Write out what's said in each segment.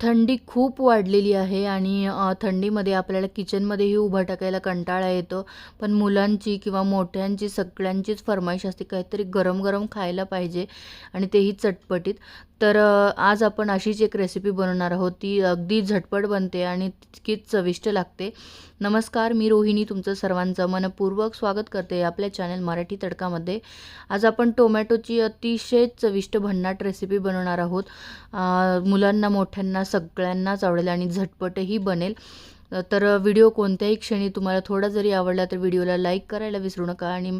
थंडी खूप वाढलेली आहे आणि थंडीमध्ये आपल्याला किचनमध्येही उभं टाकायला कंटाळा येतो. पण मुलांची किंवा मोठ्यांची सगळ्यांचीच फरमाईश असते काहीतरी गरम गरम खायला पाहिजे आणि तेही चटपटीत. तर आज आपण अशीच एक रेसिपी बनवणार आहोत. ती अगदी झटपट बनते आणि तितकीच चविष्ट लागते. नमस्कार मी रोहिणी तुमचं सर्वांचं मनपूर्वक स्वागत करते आपल्या चॅनल मराठी तडकामध्ये. आज आपण टोमॅटोची अतिशय चविष्ट भन्नाट रेसिपी बनवणार आहोत. मुलांना मोठ्यांना सगळ्यांनाच आवडेल आणि झटपटही बनेल. तर व्हिडिओ कोणत्याही क्षणी तुम्हाला थोडा जरी आवडला तर व्हिडिओला लाईक करायला विसरू नका आणि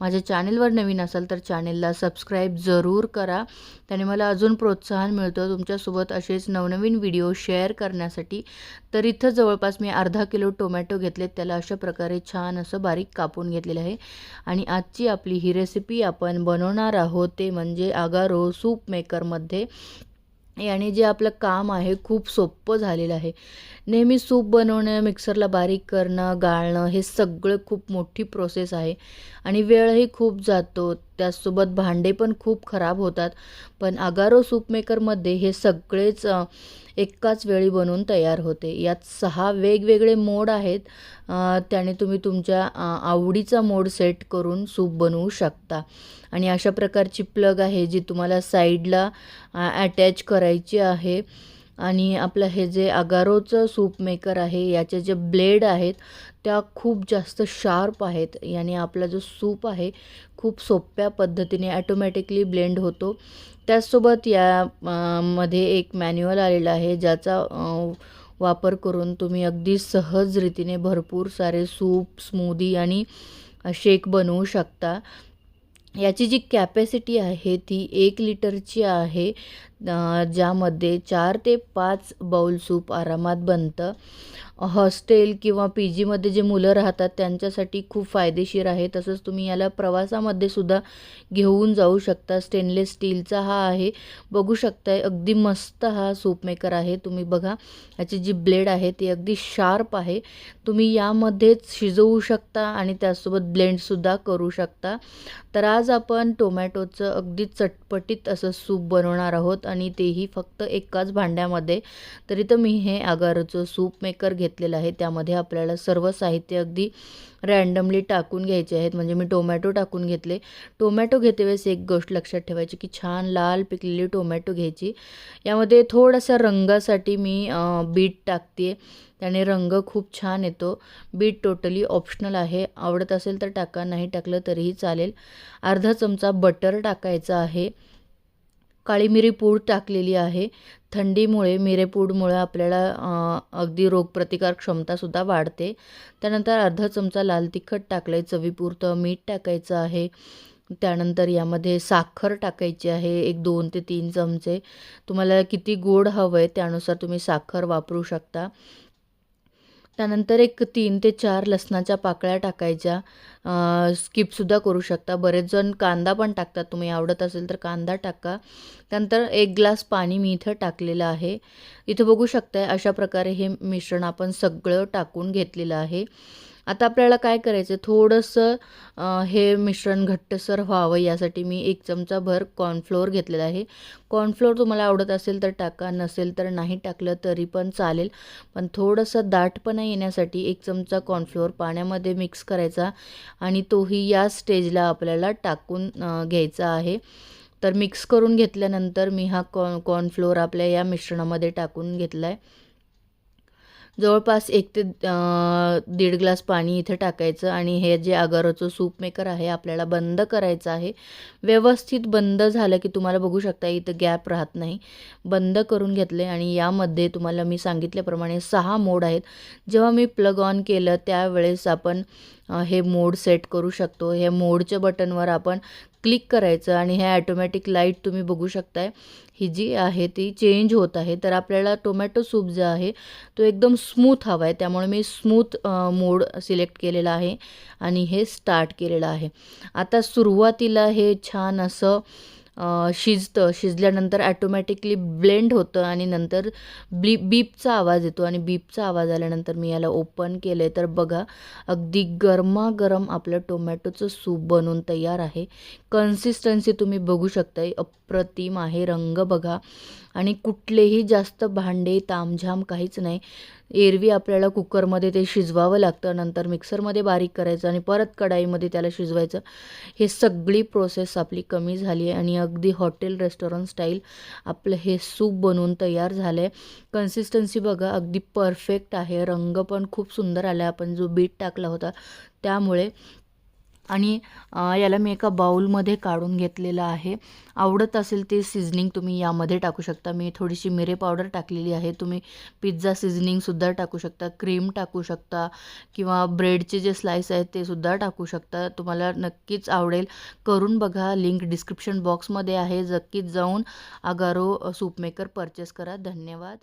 माझ्या चॅनेलवर नवीन असाल तर चॅनेलला सबस्क्राईब जरूर करा. त्याने मला अजून प्रोत्साहन मिळतं तुमच्यासोबत असेच नवनवीन व्हिडिओ शेअर करण्यासाठी. तर इथं जवळपास मी अर्धा किलो टोमॅटो घेतलेत. त्याला अशा प्रकारे छान असं बारीक कापून घेतलेलं आहे. आणि आजची आपली ही रेसिपी आपण बनवणार आहोत ते म्हणजे आगारो सूप मेकरमध्ये. याने जे आपलं काम आहे खूप सोपं झालेलं आहे. नेहमी सूप बनवणं मिक्सरला बारीक करणं गाळणं हे सगळं खूप मोठी प्रोसेस आहे. आणि वेळही खूप जातो. त्याचसोबत भांडे पण खूप खराब होतात. पण अगारो सूप मेकरमध्ये हे सगळेच एकाच वेळी बनवून तयार होते. यात सहा वेगवेगळे मोड आहेत. त्याने तुम्ही तुमच्या आवडीचा मोड सेट करून सूप बनवू शकता. आणि अशा प्रकारची प्लग आहे जी तुम्हाला साईडला अटॅच करायची आहे. आणि आपलं हे जे अगारोचं सूप मेकर आहे याचे जे ब्लेड आहेत त्या खूप जास्त शार्प आहेत. याने आपला जो सूप आहे खूप सोप्या पद्धतीने ॲटोमॅटिकली ब्लेंड होतो. त्याचसोबत या मध्ये एक मॅन्युअल आलेला आहे ज्याचा वापर करून तुम्ही अगदी सहज रीतीने भरपूर सारे सूप स्मूदी आणि शेक बनवू शकता. याची जी कॅपॅसिटी आहे ती एक लिटरची आहे. ज्यामध्ये चार ते पाच बाउल सूप आरामात बनतं. हॉस्टेल किंवा पी जीमध्ये जे मुलं राहतात त्यांच्यासाठी खूप फायदेशीर आहे. तसंच तुम्ही याला प्रवासामध्ये सुद्धा घेऊन जाऊ शकता. स्टेनलेस स्टीलचा हा आहे. बघू शकताय अगदी मस्त हा सूप मेकर आहे. तुम्ही बघा याची जी ब्लेड आहे ती अगदी शार्प आहे. तुम्ही यामध्येच शिजवू शकता आणि त्यासोबत ब्लेंडसुद्धा करू शकता. तर आज आपण टोमॅटोचं अगदी चटपटीत असं सूप बनवणार आहोत आणि तेही फक्त एकाच भांड्यामध्ये. तर इथं मी हे आगारचं सूप मेकर घेतलेलं आहे. त्यामध्ये आपल्याला सर्व साहित्य अगदी रॅन्डमली टाकून घ्यायचे आहेत. म्हणजे मी टोमॅटो टाकून घेतले. टोमॅटो घेते वेळेस एक गोष्ट लक्षात ठेवायची की छान लाल पिकलेली टोमॅटो घ्यायची. यामध्ये थोडासा रंगासाठी मी बीट टाकते. त्याने रंग खूप छान येतो. बीट टोटली ऑप्शनल आहे. आवडत असेल तर टाका. नाही टाकलं तरीही चालेल. अर्धा चमचा बटर टाकायचा आहे. काळी मिरी पूड टाकलेली आहे. थंडीमुळे मिरेपूडमुळे आपल्याला अगदी रोगप्रतिकार क्षमतासुद्धा वाढते. त्यानंतर अर्धा चमचा लाल तिखट टाकलं आहे चवीपुरतं मीठ टाकायचं आहे. त्यानंतर यामध्ये साखर टाकायची आहे एक दोन ते तीन चमचे. तुम्हाला किती गोड हवं आहे त्यानुसार तुम्ही साखर वापरू शकता. त्यानंतर एक तीन ते चार लसणाच्या पाकळ्या टाकायच्या. स्किपसुद्धा करू शकता. बरेच जण कांदा पण टाकतात. तुम्ही आवडत असेल तर कांदा टाका. त्यानंतर एक ग्लास पाणी मी इथं टाकलेलं आहे. इथं बघू शकताय अशा प्रकारे हे मिश्रण आपण सगळं टाकून घेतलेलं आहे. आता आपल्याला काय करायचं? थोडंसं हे मिश्रण घट्टसर व्हावं यासाठी मी एक चमचा भर कॉर्नफ्लोअर घेतलेला आहे. कॉर्नफ्लोअर तुम्हाला आवडत असेल तर टाका नसेल तर नाही टाकलं तरी पण चालेल. पण थोडंसं दाटपणा येण्यासाठी एक चमचा कॉर्नफ्लोअर पाण्यामध्ये मिक्स करायचा आणि तोही या स्टेजला आपल्याला टाकून घ्यायचा आहे. तर मिक्स करून घेतल्यानंतर मी हा कॉर्न कॉर्नफ्लोअर आपल्या या मिश्रणामध्ये टाकून घेतला आहे जवळपास एक ते दीड ग्लास पाणी इथं टाकायचं आणि हे जे आगाराचं सूप मेकर आहे आपल्याला बंद करायचं आहे. व्यवस्थित बंद झालं की तुम्हाला बघू शकता इथं गॅप राहत नाही. बंद करून घेतले आणि यामध्ये तुम्हाला मी सांगितल्याप्रमाणे सहा मोड आहेत. जेव्हा मी प्लग ऑन केलं त्यावेळेस आपण हे मोड सेट करू शकतो. हे मोडच्या बटनवर आपण क्लिक करायचं आणि हे ॲटोमॅटिक लाइट तुम्ही बघू शकताय. ही जी आहे ती चेंज होत आहे. तर आपल्याला टोमॅटो सूप जो आहे तो एकदम स्मूथ हवा आहे त्यामुळे मी स्मूथ मोड सिलेक्ट केलेला आहे आणि हे स्टार्ट केलेलं आहे. आता सुरुवातीला हे छान असं शिजतं. शिजल्यानंतर ॲटोमॅटिकली ब्लेंड होतं आणि नंतर ब्ली बीपचा आवाज येतो आणि बीपचा आवाज आल्यानंतर मी याला ओपन केलं आहे तर बघा अगदी गरमागरम आपलं टोमॅटोचं सूप बनवून तयार आहे. कन्सिस्टन्सी तुम्ही बघू शकता अप्रतिम आहे. रंग बघा. आणि कुठलेही जास्त भांडे तामझाम काहीच नाही. एरवी आपल्याला कुकरमध्ये ते शिजवावं लागतं नंतर मिक्सरमध्ये बारीक करायचं आणि परत कढाईमध्ये त्याला शिजवायचं. हे सगळी प्रोसेस आपली कमी झाली आहे आणि अगदी हॉटेल रेस्टॉरंट स्टाईल आपलं हे सूप बनवून तयार झालं आहे कन्सिस्टन्सी बघा अगदी परफेक्ट आहे. रंग पण खूप सुंदर आला आहे आपण जो बीट टाकला होता त्यामुळे आणि याला मी एका बाऊलमध्ये काढून घेतलेलं आहे. आवडत असेल ते सिझनिंग तुम्ही यामध्ये टाकू शकता. मी थोडीशी मिरे पावडर टाकलेली आहे. तुम्ही पिझ्झा सिझनिंगसुद्धा टाकू शकता. क्रीम टाकू शकता किंवा ब्रेडचे जे स्लाईस आहेत ते सुद्धा टाकू शकता. तुम्हाला नक्कीच आवडेल. करून बघा. लिंक डिस्क्रिप्शन बॉक्समध्ये आहे. नक्कीच जाऊन अगारो सूप मेकर परचेस करा. धन्यवाद.